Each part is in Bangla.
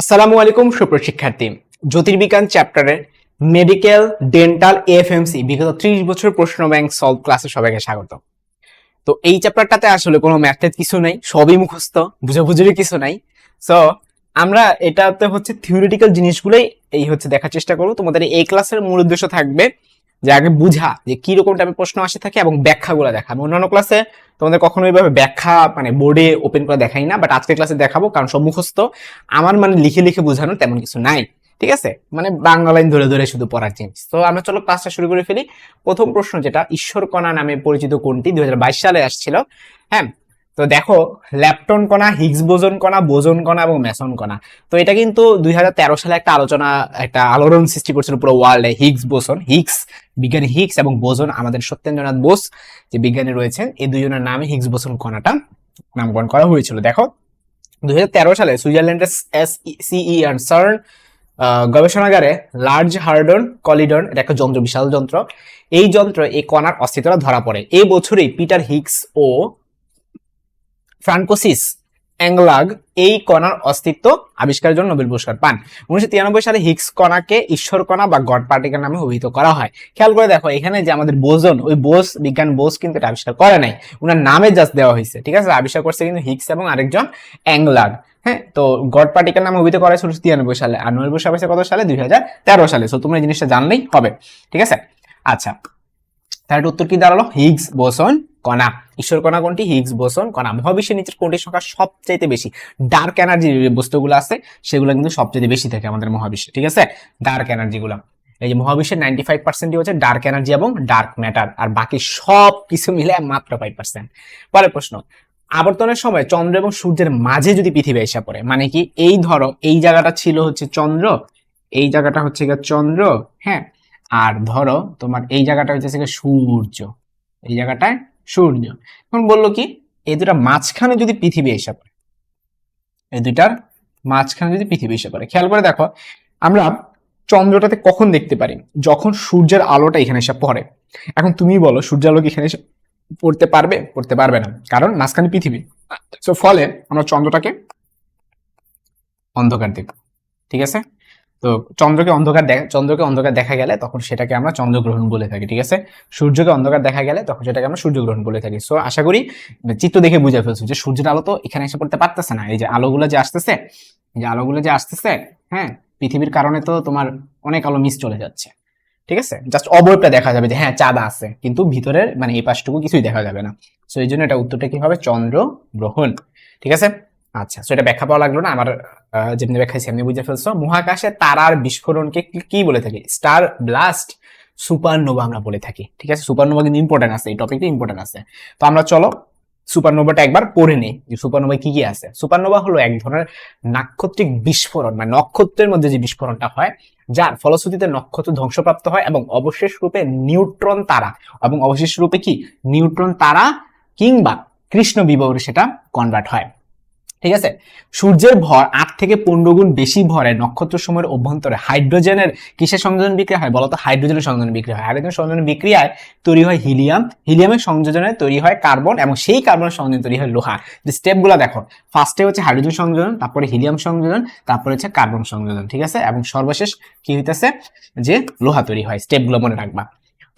আসসালামু আলাইকুম সুপ্রশিক্ষার্থী জ্যোতির্বিজ্ঞান চ্যাপ্টারের মেডিকেল, ডেন্টাল, এফএমসি বিগত ত্রিশ বছর প্রশ্ন ব্যাংক সলভ ক্লাসে সবাইকে স্বাগত। তো এই চ্যাপ্টারটাতে আসলে কোনো ম্যাথের কিছু নাই, সবই মুখস্থ বুঝাবুঝির কিছু নাই। সো আমরা এটাতে হচ্ছে থিওরিটিক্যাল জিনিসগুলোই এই হচ্ছে দেখার চেষ্টা করব। তোমাদের এই ক্লাসের মূল উদ্দেশ্য থাকবে যে আগে বুঝা যে কি রকম টাইপের প্রশ্ন আসে থাকে এবং ব্যাখ্যাগুলো দেখা। আমি অন্যান্য ক্লাসে তোমাদের কখনো এইভাবে ব্যাখ্যা মানে বোর্ডে ওপেন করে দেখাই না বাট আজকের ক্লাসে দেখাবো, কারণ সব আমার মানে লিখে লিখে বোঝানোর তেমন কিছু নাই, ঠিক আছে? মানে বাংলা লাইন ধরে ধরে শুধু পড়ার জিনিস। তো আমরা চলো ক্লাসটা শুরু করে ফেলি। প্রথম প্রশ্ন যেটা ঈশ্বর কণা নামে পরিচিত কোনটি? দুই হাজার বাইশ সালে আসছিল। হ্যাঁ তো দেখো, ল্যাপটন কণা, হিগস বোজন কণা বোজন কণা এবং মেসন কণা। তো এটা কিন্তু দুই হাজার তেরো সালে একটা আলোচনা, একটা আলোড়ন সৃষ্টি করছিল পুরো ওয়ার্ল্ডে হিগস বোসন হিগস, বিজ্ঞানী হিগস এবং বোজন আমাদের সত্যেন্দ্রনাথ বোস যে বিজ্ঞানী রয়েছেন, এই দুজনের নামে হিগস বোসন কণাটা নামকরণ করা হয়েছিল। দেখো, দুই হাজার তেরো সালে সুইজারল্যান্ডের এস সিই অ্যান্ড সার্ন গবেষণাগারে লার্জ হার্ডন কলিডন, এটা একটা যন্ত্র, বিশাল যন্ত্র, এই যন্ত্র এই কণার অস্তিত্বটা ধরা পড়ে। এই বছরই পিটার হিগস ও ফ্রান্কোসিস অ্যাংলাগ এই কণার অস্তিত্ব আবিষ্কারের জন্য নোবেল পুরস্কার পান। উনিশশো তিরানব্বই সালে হিক্স কণাকে ঈশ্বর কণা বা গড পার্টিকেল নামে অভিহিত করা হয়। খেয়াল করে দেখো, এখানে যে আমাদের বোজন, ওই বোস, বিজ্ঞান বোস কিন্তু এটা আবিষ্কার করে নাই। ওনার নামে জাস্ট দেওয়া হয়েছে, ঠিক আছে? আবিষ্কার করছে কিন্তু হিক্স এবং আরেকজন অ্যাংলাগ হ্যাঁ? তো গড পার্টিকেল নামে অভিহিত করা হয়েছে উনিশশো তিরানব্বই সালে। আর নোবেল পুরস্কার পাইছে কত সালে? দুই হাজার তেরো সালে। সো তোমরা এই জিনিসটা জানলেই হবে, ঠিক আছে? আচ্ছা তাহলে উত্তর কি দাঁড়াল? হিগস বোসন কণা। ঈশ্বর কণা কোনটি? হিগস বোসন কণা। মহাবিশ্বের নিচের কোনটির সংখ্যা সবচাইতে বেশি? ডার্ক এনার্জি বস্তুগুলো আছে, সেগুলো কিন্তু সবচেয়ে বেশি থাকে আমাদের মহাবিশ্বে, ঠিক আছে? ডার্ক এনার্জি গুলো এই যে মহাবিশ্বের নাইনটি ফাইভ পার্সেন্টই হচ্ছে ডার্ক এনার্জি এবং ডার্ক ম্যাটার, আর বাকি সব কিছু মিলে মাত্র ফাইভ পার্সেন্ট। পরের প্রশ্ন, আবর্তনের সময় চন্দ্র এবং সূর্যের মাঝে যদি পৃথিবী এসে পড়ে মানে কি? এই ধরো, এই জায়গাটা ছিল হচ্ছে চন্দ্র, এই জায়গাটা হচ্ছে গিয়ে চন্দ্র হ্যাঁ? আর ধরো তোমার এই জায়গাটা হচ্ছে সূর্য, এই জায়গাটায় সূর্য। এখন বলল কি, এই দুটা মাঝখানে যদি পৃথিবী এসে পড়ে, এই দুইটার মাঝখানে যদি পৃথিবী এসে পড়ে, খেয়াল করে দেখো, আমরা চন্দ্রটাতে কখন দেখতে পারি? যখন সূর্যের আলোটা এখানে এসে পড়ে। এখন তুমি বলো, সূর্যের আলো এখানে এসে পড়তে পারবে? পড়তে পারবে না, কারণ মাঝখানে পৃথিবী। সো ফলে আমরা চন্দ্রটাকে অন্ধকার দেখব, ঠিক আছে? তো চন্দ্রকে অন্ধকার চন্দ্রকে অন্ধকার দেখা গেলে তখন সেটাকে আমরা চন্দ্রগ্রহণ বলে থাকি, ঠিক আছে? সূর্যকে অন্ধকার দেখা গেলে তখন সেটাকে আমরা সূর্যগ্রহণ বলে থাকি। সো আশা করি চিত্র দেখে বুঝে ফেলছো যে সূর্যের আলো তো এখানে এসে পড়তে পারতেছে না। এই যে আলোগুলো যে আসতেছে, এই যে আলোগুলো যে আসতেছে হ্যাঁ? পৃথিবীর কারণে তো তোমার অনেক আলো মিস চলে যাচ্ছে, ঠিক আছে? জাস্ট অবয়বটা দেখা যাবে যে হ্যাঁ চাঁদা আছে। কিন্তু ভিতরের মানে এই পাশটুকু কিছুই দেখা যাবে না। সো এই জন্য এটা উত্তরটা কি হবে চন্দ্র গ্রহণ ঠিক আছে? আচ্ছা সো এটা ব্যাখ্যা পাওয়া লাগল না, আমার যেমনি ব্যাখ্যা সেমনি বুঝে ফেলছো। মহাকাশে তারার বিস্ফোরণকে কি- বলে থাকি? স্টার ব্লাস্ট সুপারনোভা আমরা বলে থাকি, ঠিক আছে? সুপারনোভা কিন্তু ইম্পর্টেন্ট আছে, এই টপিকটা ইম্পর্টেন্ট আছে। তো আমরা চলো সুপারনোভাটা একবার পড়ে নিই, যে সুপারনোভায় কি কি আছে? সুপারনোভা হলো এক ধরনের নাক্ষত্রিক বিস্ফোরণ মানে নক্ষত্রের মধ্যে যে বিস্ফোরণটা হয়, যার ফলশ্রুতিতে নক্ষত্র ধ্বংসপ্রাপ্ত হয় এবং অবশেষ রূপে নিউট্রন তারা, এবং অবশেষ রূপে কি? নিউট্রন তারা কিংবা কৃষ্ণ বিবরে সেটা কনভার্ট হয়। ঠিক আছে? সূর্যের ভর আট থেকে পনেরো গুণ বেশি ভরে নক্ষত্র সময়ের অভ্যন্তরে। হাইড্রোজেনের কিসের সংযোজন বিক্রিয়া হয়? বলতো হাইড্রোজেনের সংযোজন বিক্রিয়া হয়। হাইড্রোজেন সংযোজন বিক্রিয়ায় তৈরি হয় হিলিয়াম। হিলিয়ামের সংযোজনে তৈরি হয় কার্বন এবং সেই কার্বনের সংযোজন তৈরি হয় লোহা। যে স্টেপগুলো দেখো ফার্স্টে হচ্ছে হাইড্রোজেন সংযোজন, তারপরে হিলিয়াম সংযোজন, তারপরে হচ্ছে কার্বন সংযোজন, ঠিক আছে? এবং সর্বশেষ কি হইতেছে? যে লোহা তৈরি হয়। স্টেপগুলো মনে রাখবা।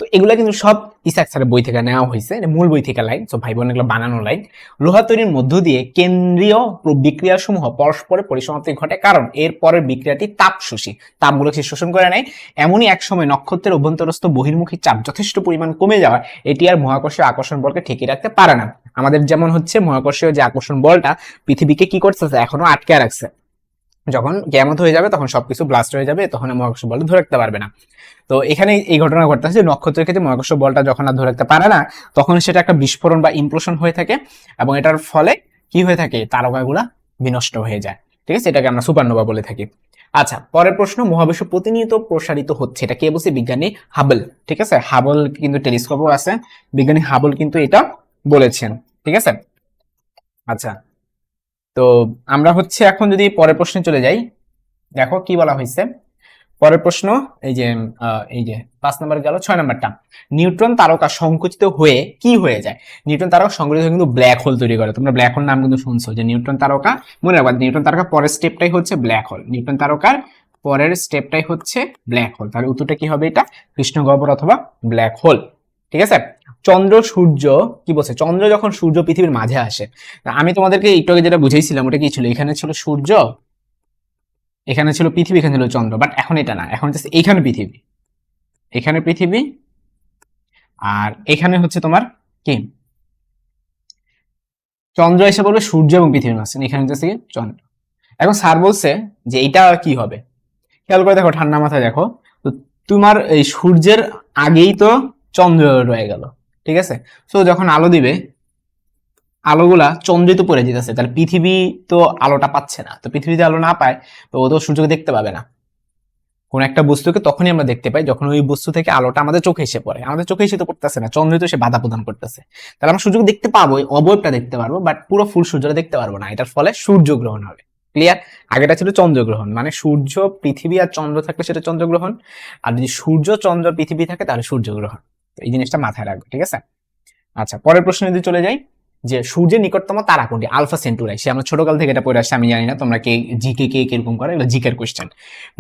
তো এগুলো কিন্তু সব ইসাক স্যারের বই থেকে নেওয়া হয়েছে মূল বই থেকে লাইন তো ভাই বোন এগুলো বানানো লাইন লোহা তৈরির মধ্য দিয়ে কেন্দ্রীয় বিক্রিয়া সমূহ পরস্পরের পরিসমাপ্তি ঘটে, কারণ এর পরের বিক্রিয়াটি তাপ শোষী তাপগুলো সে শোষণ করে নেয়। এমনই এক সময় নক্ষত্রের অভ্যন্তরস্থ বহির্মুখী চাপ যথেষ্ট পরিমাণ কমে যাওয়া এটি আর মহাকর্ষীয় আকর্ষণ বলকে ঠেকিয়ে রাখতে পারে না। আমাদের যেমন হচ্ছে মহাকর্ষীয় যে আকর্ষণ বলটা, পৃথিবীকে কি করতেছে, এখনও আটকে রাখছে। যখন কেমত হয়ে যাবে, তখন সবকিছু ব্লাস্ট হয়ে যাবে, তখন মহাকর্ষ বল ধরে রাখতে পারবে না। তো এখানে এই ঘটনা ঘটতেছে যে নক্ষত্রের ক্ষেত্রে মহাকর্ষ বলটা যখন আর ধরে রাখতে পারে না, তখন সেটা একটা বিস্ফোরণ বা ইমপ্লোশন হয়ে থাকে এবং এটার ফলে কি হয়ে থাকে? তারকাগুলা বিনষ্ট হয়ে যায়। ঠিক আছে? এটাকে আমরা সুপারনোভা বলে থাকি। আচ্ছা পরের প্রশ্ন, মহাবিশ্ব প্রতিনিয়ত প্রসারিত হচ্ছে। এটা কে বলছে? বিজ্ঞানী হাবল। ঠিক আছে? হাবল কিন্তু টেলিস্কোপও আছে। বিজ্ঞানী হাবল কিন্তু এটা বলেছেন। ঠিক আছে? আচ্ছা তো আমরা হচ্ছে এখন যদি পরের প্রশ্নে চলে যাই, দেখো কি বলা হয়েছে? পরের প্রশ্ন, এই যে এই যে, পাঁচ নম্বর গেল, ছয় নম্বরটা। নিউট্রন তারকা সংকুচিত হয়ে কি হয়ে যায়? নিউট্রন তারকা সংকুচিত হয়ে কিন্তু ব্ল্যাক হোল তৈরি করে। তোমরা ব্ল্যাক হোল নাম কিন্তু শুনছো যে নিউট্রন তারকা, মনে রাখবা, নিউট্রন তারকা পরের স্টেপটাই হচ্ছে ব্ল্যাক হোল নিউট্রন তারকার পরের স্টেপটাই হচ্ছে ব্ল্যাক হোল তাহলে উত্তরটা কি হবে এটা? কৃষ্ণগহ্বর অথবা ব্ল্যাক হোল ঠিক আছে? চন্দ্র, সূর্য, কি বলছে? চন্দ্র যখন সূর্য পৃথিবীর মাঝে আসে, আমি তোমাদেরকে একটু আগে যেটা বুঝাইছিলাম ওটা কি ছিল? এখানে ছিল সূর্য, এখানে ছিল পৃথিবী, এখানে ছিল চন্দ্র। বাট এখন এটা না, এখন হচ্ছে এখানে পৃথিবী। এখানে পৃথিবী, আর এখানে হচ্ছে তোমার কি? চন্দ্র এসে বলবে সূর্য এবং পৃথিবীর মাঝখানে, এখানে হচ্ছে চন্দ্র। এখন স্যার বলছে যে এটা কি হবে? খেয়াল করে দেখো, ঠান্ডা মাথায় দেখো। তো তোমার এই সূর্যের আগেই তো চন্দ্র রয়ে গেল। ঠিক আছে? তো যখন আলো দিবে, আলোগুলা চন্দ্রে তো পড়ে যেতেছে। তাহলে পৃথিবী তো আলোটা পাচ্ছে না। তো পৃথিবীতে আলো না পায়, তো ও তো সূর্যকে দেখতে পাবে না। কোন একটা বস্তুকে তখনই আমরা দেখতে পাই যখন ওই বস্তু থেকে আলোটা আমাদের চোখে এসে পড়ে। আমাদের চোখে এসে তো পড়তেছে না চন্দ্রে তো সে বাধা প্রদান করতেছে। তাহলে আমরা সূর্যকে দেখতে পাবো অবয়বটা দেখতে পারব বাট পুরো ফুল সূর্যটা দেখতে পারব না। এটার ফলে সূর্যগ্রহণ হবে। ক্লিয়ার আগেটা ছিল চন্দ্রগ্রহণ মানে সূর্য, পৃথিবী আর চন্দ্র থাকলে সেটা চন্দ্রগ্রহণ আর যদি সূর্য, চন্দ্র, পৃথিবী থাকে তাহলে সূর্যগ্রহণ তো এই জিনিসটা মাথায় রাখবে, ঠিক আছে? আচ্ছা পরের প্রশ্ন যদি চলে যাই, যে সূর্যের নিকটতম তারা কোনটি? আলফা সেন্টুরাই। সে আমরা ছোটকাল থেকে এটা পড়ে আসছি, আমি জানি না, তোমরা কে জিকে কে কীরকম করে? এগুলো জিকের কোয়েশ্চেন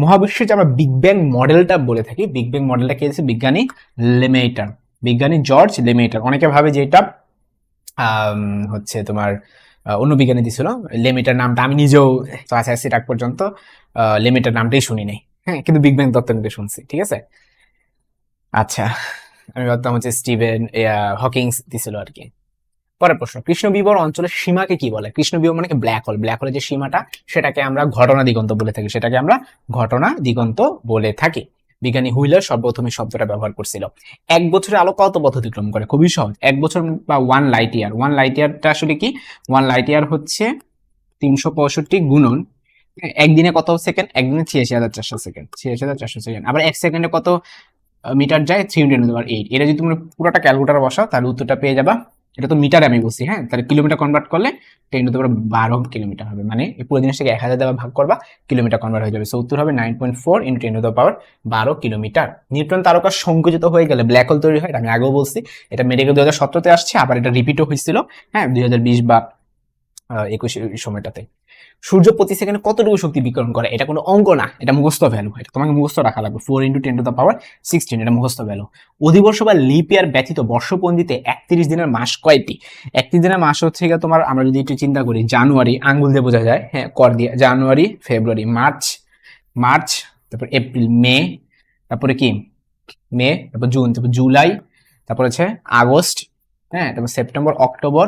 মহাবিশ্বের যে আমরা বিগ ব্যাং মডেলটা বলে থাকি বিগ ব্যাং মডেলটা কে বিজ্ঞানী লেমেটার বিজ্ঞানী জর্জ লেমেটার অনেকে ভাবে যে এটা হচ্ছে তোমার অন্য বিজ্ঞানী দিছিল। লেমিটার নামটা আমি নিজেও ক্লাস আসছি আগ পর্যন্ত লেমিটার নামটাই শুনি নাই। হ্যাঁ কিন্তু বিগ ব্যাং তত্ত্ব নিতে শুনছি, ঠিক আছে? আচ্ছা আমি ভাবতাম হচ্ছে স্টিভেন হকিংস দিছিল আর কি। পরের প্রশ্ন, কৃষ্ণবিবর অঞ্চলের সীমাকে কি বলে? কৃষ্ণবিবর মানে ব্ল্যাক হোল ব্ল্যাক হোলের যে সীমাটা, সেটাকে আমরা ঘটনা দিগন্ত বলে থাকি। সেটাকে আমরা ঘটনা দিগন্ত বলে থাকি। বিজ্ঞানী হুইলার সর্বপ্রথম শব্দটা ব্যবহার করছিল। এক বছরে আলো কত পথ অতিক্রম করে? খুবই সহজ। এক বছর বা one light year one light ইয়ারটা আসলে কি? ওয়ান লাইট ইয়ার হচ্ছে তিনশো পঁয়ষট্টি গুণন। একদিনে কত সেকেন্ড? একদিনে ছিয়াশি হাজার চারশো সেকেন্ড। ছিয়াশি হাজার চারশো সেকেন্ড। আবার এক সেকেন্ডে কত মিটার যায় থ্রি হান্ড্রেড এইট এটা যদি তুমি পুরোটা ক্যালকুলেটার বসাও, তাহলে উত্তরটা পেয়ে যাবা। এটা তো মিটারে আমি বলছি হ্যাঁ? তাহলে কিলোমিটার কনভার্ট করলে টেন টু পাওয়ার বারো কিলোমিটার হবে। মানে এই পুরো জিনিসটাকে এক হাজার দেওয়া ভাগ করবা কিলোমিটার কনভার্ট হয়ে যাবে। সো উত্তর হবে nine point four into ten to power বারো কিলোমিটার নিউট্রন তারকা সংকুচিত হয়ে গেলে ব্ল্যাক হোল তৈরি হয়, এটা আমি আগেও বলছি। এটা মেডিকেল দু হাজার সতেরোতে আসছে, আবার এটা রিপিটও হয়েছিল হ্যাঁ? দুই হাজার বিশ বা একুশ সময়টাতে। সূর্য প্রতি সেকেন্ডে কতটুকু শক্তি বিকিরণ করে? এটা কোনো অঙ্ক না, এটা মুখস্থ ভ্যালু এটা তোমাকে মুখস্থ রাখা লাগবে। Four into ten to the power sixteen এটা মুখস্থ ভ্যালু অধিবর্ষ বা লিপ ইয়ার ব্যতীত বর্ষপঞ্জিতে একত্রিশ দিনের মাস কয়টি? একত্রিশ দিনের মাস হচ্ছে গিয়ে তোমার, আমরা যদি একটু চিন্তা করি, জানুয়ারি, আঙ্গুল দিয়ে বোঝা যায় হ্যাঁ কর দিয়ে, জানুয়ারি, ফেব্রুয়ারি, মার্চ মার্চ, তারপর এপ্রিল, মে, তারপরে কি? মে, তারপর জুন, তারপর জুলাই, তারপর হচ্ছে আগস্ট হ্যাঁ তারপর September, October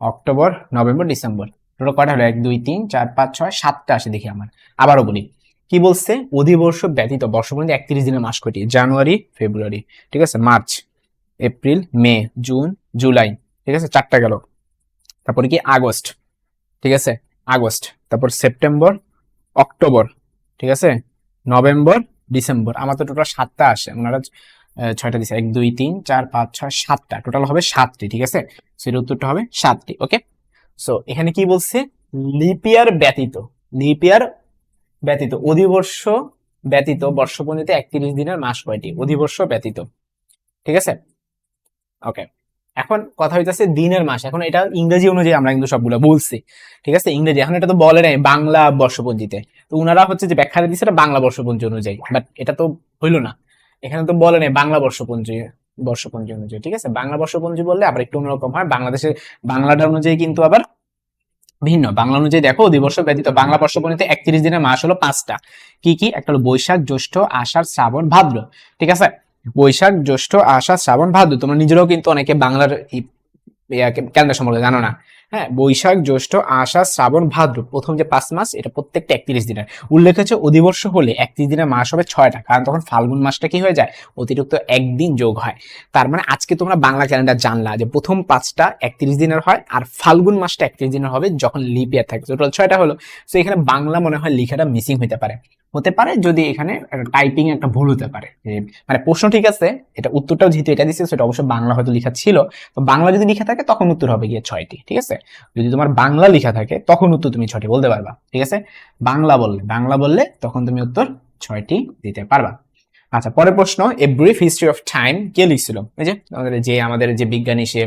October, November, December. Total কটা হলো এক, দুই, তিন, চার, পাঁচ, ছয়, সাতটা আসে দেখি আমার। আবারও বলি, কি বলছে? অধিবর্ষ ব্যতীত বর্ষ পর্যন্ত একত্রিশ দিনের মাস কটি জানুয়ারি, ফেব্রুয়ারি, ঠিক আছে? March, April, May, June, July, ঠিক আছে? চারটা গেল। তারপরে কি? আগস্ট, ঠিক আছে? আগস্ট, তারপর সেপ্টেম্বর, অক্টোবর, ঠিক আছে? নভেম্বর, ডিসেম্বর, আমার তো টোটাল সাতটা আসে। ওনারা ছয়টা দিছে, এক, দুই, তিন, চার, পাঁচ, ছয়, সাতটা। টোটাল হবে সাতটি, ঠিক আছে? সেটা উত্তরটা হবে সাতটি ওকে সো এখানে কি বলছে? লিপিয়ার ব্যতীত লিপিয়ার ব্যতীত, অধিবর্ষ ব্যতীত বর্ষপঞ্জিতে একত্রিশ দিনের মাস কয়টি? অধিবর্ষ ব্যতীত। ঠিক আছে? ওকে এখন কথা হইতেছে দিনের মাস। এখন এটা ইংরেজি অনুযায়ী আমরা কিন্তু সবগুলো বলছি। ঠিক আছে? ইংরেজি। এখন এটা তো বলে নাই, বাংলা বর্ষপঞ্জিতে। তো উনারা হচ্ছে যে ব্যাখ্যা দিচ্ছে এটা বাংলা বর্ষপঞ্জি অনুযায়ী। বাট এটা তো হইল না। এখানে তো বলে নাই বাংলা বর্ষপঞ্জি বর্ষপঞ্জি অনুযায়ী। ঠিক আছে? বাংলা বর্ষপঞ্জি বললে আবার একটু অন্যরকম হয়। বাংলাদেশের, বাংলাটা অনুযায়ী কিন্তু আবার ভিন্ন। বাংলা অনুযায়ী দেখো দিবর্ষ ব্যতীত বাংলা বর্ষপণিতে একত্রিশ দিনের মাস হলো পাঁচটা। কি কি? একটা হলো বৈশাখ, জ্যৈষ্ঠ, আষাঢ়, শ্রাবণ, ভাদ্র। ঠিক আছে? বৈশাখ, জ্যৈষ্ঠ, আষাঢ়, শ্রাবণ, ভাদ্র। তোমরা নিজেরাও কিন্তু অনেকে বাংলার ক্যালেন্ডার সম্পর্কে জানো না। হ্যাঁ বৈশাখ, জ্যৈষ্ঠ, আষাঢ়, শ্রাবণ, ভাদ্র, প্রথম যে পাঁচ মাস, এটা প্রত্যেকটা একত্রিশ দিনের। উল্লেখ হচ্ছে অধিবর্ষ হলে একত্রিশ দিনের মাস হবে ছয়টা, কারণ তখন ফাল্গুন মাসটা কি হয়ে যায়? অতিরিক্ত একদিন যোগ হয়। তার মানে আজকে তোমরা বাংলা ক্যালেন্ডার জানলা যে প্রথম পাঁচটা একত্রিশ দিনের হয় আর ফাল্গুন মাসটা একত্রিশ দিনের হবে যখন লিপ ইয়ার থাকে। টোটাল ছয়টা হলো। তো এখানে বাংলা মনে হয় লেখাটা মিসিং হতে পারে। হতে পারে যদি এখানে টাইপিং একটা ভুল হতে পারে। মানে প্রশ্ন ঠিক আছে, এটা উত্তরটাও যেহেতু এটা দিচ্ছে সেটা অবশ্যই বাংলা হয়তো লেখা ছিল। তো বাংলা যদি লেখা থাকে, তখন উত্তর হবে গিয়ে ছয়টি, ঠিক আছে? যদি তোমার বাংলা লেখা থাকে, তখন উত্তর তুমি ছয়টি বলতে পারবা, ঠিক আছে? বাংলা বললে বাংলা বললে তখন তুমি উত্তর ছয়টি দিতে পারবা। আচ্ছা পরের প্রশ্ন a brief history of time কে লিখছিল? এই যে, আমাদের যে আমাদের যে বিজ্ঞানী সে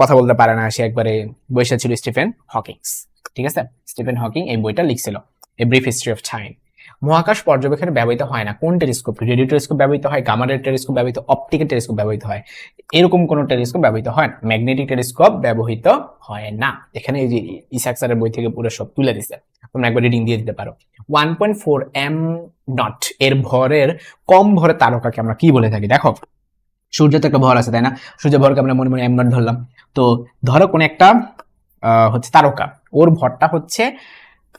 কথা বলতে পারে না, সে একবারে বৈশা ছিল স্টিফেন হকিংস, ঠিক আছে? স্টিফেন হকিং এই বইটা লিখছিল a brief history of time মহাকাশ পর্যবেক্ষণে ব্যবহৃত হয় না। কোন টেলিস্কোপ? রেডিও টেলিস্কোপ ব্যবহৃত হয় গামারের টেলিস্কোপ ব্যবহৃত, অপটিক্যাল টেলিস্কোপ ব্যবহৃত হয়। এরকম কোন টেলিস্কোপ ব্যবহৃত হয় না। ম্যাগনেটিক টেলিস্কোপ ব্যবহৃত হয় না। এখানে এই যে ইসাক স্যারের বই থেকে পুরো সব তুলে দিছে তোমরা একবার রিডিং দিয়ে দিতে পারো। One point four M naught এর ভরের কম ভরের তারকাকে আমরা কি বলে থাকি? দেখো, সূর্য তো একটা ভর আছে, তাই না? সূর্য ভরকে আমরা মনে মনে এম নট ধরলাম। তো ধরো কোন একটা হচ্ছে তারকা। ওর ভরটা হচ্ছে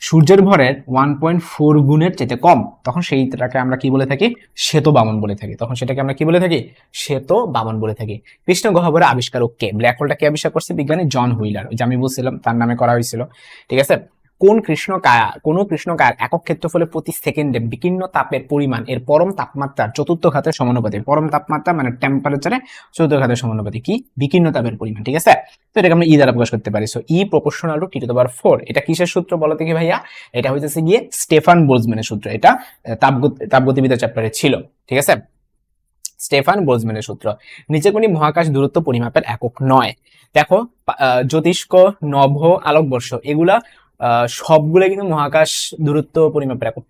সূর্যের ভরের ওয়ান পয়েন্ট ফোর গুণের চেতে কম, তখন সেইটাকে আমরা কি বলে থাকি? শ্বেত বামন বলে থাকি। তখন সেটাকে আমরা কি বলে থাকি? শ্বেত বামন বলে থাকি। কৃষ্ণ গহ্বরের আবিষ্কারক কে? ব্ল্যাক হোলটা কে আবিষ্কার করছে? বিজ্ঞানী জন হুইলার। যে আমি বলছিলাম, তার নামে করা হয়েছিল। ঠিক আছে? কোন কৃষ্ণকায় কোন কৃষ্ণকায়ের একক ক্ষেত্রফলে প্রতি সেকেন্ডে বিকীর্ণ তাপের পরিমাণ, এর পরম তাপমাত্রার চতুর্থ ঘাতের সমানুপাতি পরম তাপমাত্রা মানে টেম্পারেচারে চতুর্থ ঘাতের সমানুপাতি কি? বিকীর্ণ তাপের পরিমাণ, ঠিক আছে? তো এটাকে আমরা ই দ্বারা প্রকাশ করতে পারি। So E proportional to T to power four এটা কিসের সূত্র বলো থেকে ভাইয়া? এটা হইতেছে গিয়ে স্টেফান বোলজম্যানের সূত্র, এটা তাপগতিবিদ্যা চ্যাপ্টারে ছিল, ঠিক আছে? স্টেফান বোলজম্যানের সূত্র নিচে কোনি মহাকাশ দূরত্ব পরিমাপের একক নয়। দেখো জ্যোতিষ্ক, নভ, আলোকবর্ষ, এগুলা সবগুলো কিন্তু মহাকাশ দূরত্ব পরিমাপের একক।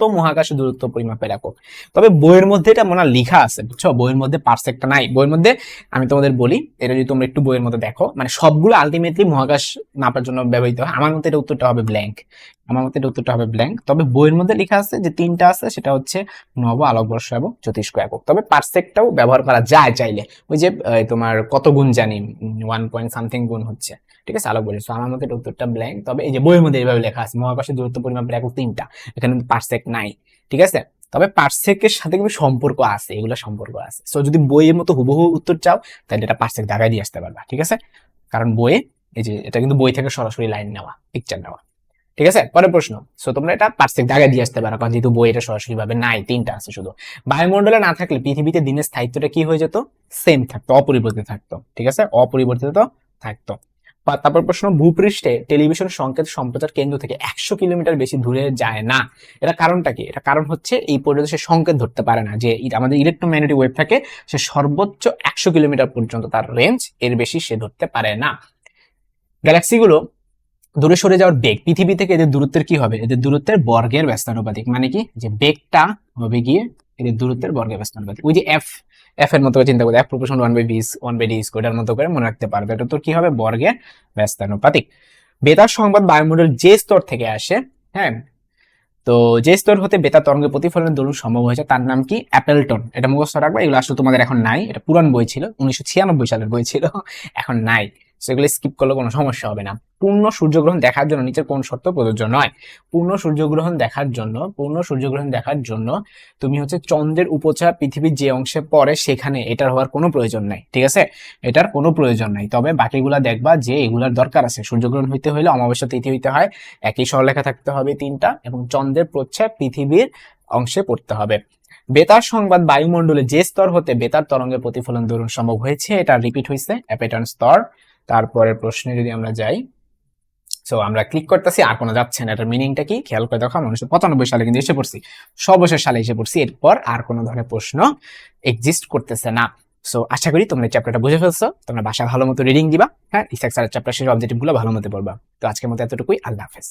তো মহাকাশ দূরত্ব পরিমাপের একক। তবে বইয়ের মধ্যে এটা মনে লেখা আছে, বুঝছ? বইয়ের মধ্যে পার্সেকটা নাই। বইয়ের মধ্যে আমি তোমাদের বলি, এটা যদি তোমরা একটু বইয়ের মধ্যে দেখো মানে সবগুলো আলটিমেটলি মহাকাশ মাপার জন্য ব্যবহৃত হয়। আমার মতে এটা উত্তরটা হবে ব্ল্যাঙ্ক আমার মতে উত্তরটা হবে ব্ল্যাঙ্ক তবে বইয়ের মধ্যে লেখা আছে যে তিনটা আছে, সেটা হচ্ছে নব আলোকবর্ষ এবং জ্যোতিষ্ক একক। তবে পার্সেকটাও ব্যবহার করা যায় চাইলে। ওই যে তোমার কত গুণ জানি ওয়ান পয়েন্ট সামথিং গুণ হচ্ছে। ঠিক আছে? আলোক বলছি আমার মতে উত্তরটা ব্ল্যাঙ্ক তবে এই যে বইয়ের মধ্যে এইভাবে লেখা আছে, মহাকাশের দূরত্ব পরিমাপের একক তিনটা। এখানে পার্সেক নাই। ঠিক আছে? তবে পার্সেকের সাথে কিন্তু সম্পর্ক আছে, এগুলো সম্পর্ক আছে। সো যদি বইয়ের মতো হুবহু উত্তর চাও, তাহলে এটা পার্সেক দাগায় দিয়ে আসতে পারবা। ঠিক আছে? কারণ বইয়ে, এই যে, এটা কিন্তু বই থেকে সরাসরি লাইন নেওয়া পিকচার নেওয়া। ঠিক আছে? পরের প্রশ্ন। সো তোমরা এটা পার্সেক দাগায় দিয়ে আসতে পারো, কারণ যেহেতু বই এটা সরাসরি ভাবে নাই, তিনটা আছে শুধু। বায়ুমণ্ডলে না থাকলে পৃথিবীতে দিনের স্থায়িত্বটা কি হয়ে যেত? সেম থাকতো, অপরিবর্তিত থাকতো। ঠিক আছে? অপরিবর্তিত থাকতো। তারপর প্রশ্ন, ভূপৃষ্ঠে টেলিভিশন সংকেত সম্প্রচার কেন্দ্র থেকে একশো কিলোমিটার বেশি দূরে যায় না। এটা কারণটা কি? এটা কারণ হচ্ছে এই পর্যন্ত সে সংকেত ধরতে পারে না, যে আমাদের ইলেকট্রোম্যাগনেটিক ওয়েভ থাকে, সে সর্বোচ্চ একশো কিলোমিটার পর্যন্ত তার রেঞ্জ এর বেশি সে ধরতে পারে না। গ্যালাক্সিগুলো দূরে সরে যাওয়ার বেগ পৃথিবী থেকে এদের দূরত্বের কি হবে? এদের দূরত্বের বর্গের ব্যস্তানুপাতিক। মানে কি? যে বেগটা হবে গিয়ে এদের দূরত্বের বর্গের ব্যস্তানুপাতিক। ওই যে এফ এফ এর মতো করে চিন্তা করে। এফ প্রপোর্শন ওয়ান বাই বিস ওয়ান বাই ডি স্কোয়ার মতো করে মনে রাখতে পারবে। এটা তো কি হবে? বর্গের ব্যস্তানুপাতিক। বেতার সংবাদ বায়ুমণ্ডল যে স্তর থেকে আসে হ্যাঁ? তো যে স্তর হতে বেতার তরঙ্গের প্রতিফলনের দরুন সম্ভব হয়েছে, তার নাম কি? অ্যাপেলটন এটা মুখস্থ রাখবে, এগুলো আসলে তোমাদের এখন নাই। এটা পুরান বই ছিল, উনিশশো ছিয়ানব্বই সালের বই ছিল, এখন নাই। সেগুলো স্কিপ করলে কোনো সমস্যা হবে না। পূর্ণ সূর্যগ্রহণ দেখার জন্য, নিচের কোন শর্ত প্রযোজ্য নয়। পূর্ণ সূর্যগ্রহণ দেখার জন্য, পূর্ণ সূর্যগ্রহণ দেখার জন্য তুমি হচ্ছে চন্দ্রের উপচাপ পৃথিবীর যে অংশে পড়ে সেখানে এটার হওয়ার কোনো প্রয়োজন নাই, ঠিক আছে? এটার কোনো প্রয়োজন নাই। তবে বাকিগুলা দেখবা যে এগুলার দরকার আছে। সূর্যগ্রহণ হইতে হইলে অমাবস্যা তিথি হইতে হয়, একই সরলেখা থাকতে হবে তিনটা এবং চন্দ্রের প্রচ্ছাপ পৃথিবীর অংশে পড়তে হবে। বেতার সংবাদ বায়ুমণ্ডলে যে স্তর হতে বেতার তরঙ্গের প্রতিফলন দরুন সম্ভব হয়েছে, এটা রিপিট হয়েছে অ্যাপেটন স্তর। তারপরের প্রশ্নে যদি আমরা যাই সো আমরা ক্লিক করতেছি, আর কোনো যাচ্ছে না। এটার মিনিংটা কি? খেয়াল করে দেখো, উনিশশো পঁচানব্বই সালে কিন্তু এসে পড়ছি। সর্বশেষ সালে এসে পড়ছি। এরপর আর কোনো ধরনের প্রশ্ন এক্সিস্ট করতেছে না। সো আশা করি তোমরা চ্যাপ্টারটা বুঝে ফেলছো। তোমরা বাসা ভালো মতো রিডিং দিবা। হ্যাঁ স্যারের চ্যাপ্টার শেষ অবজেক্টিভগুলো ভালো মতো পড়বা। তো আজকের মতো এতটুকুই। আল্লাহ হাফেজ।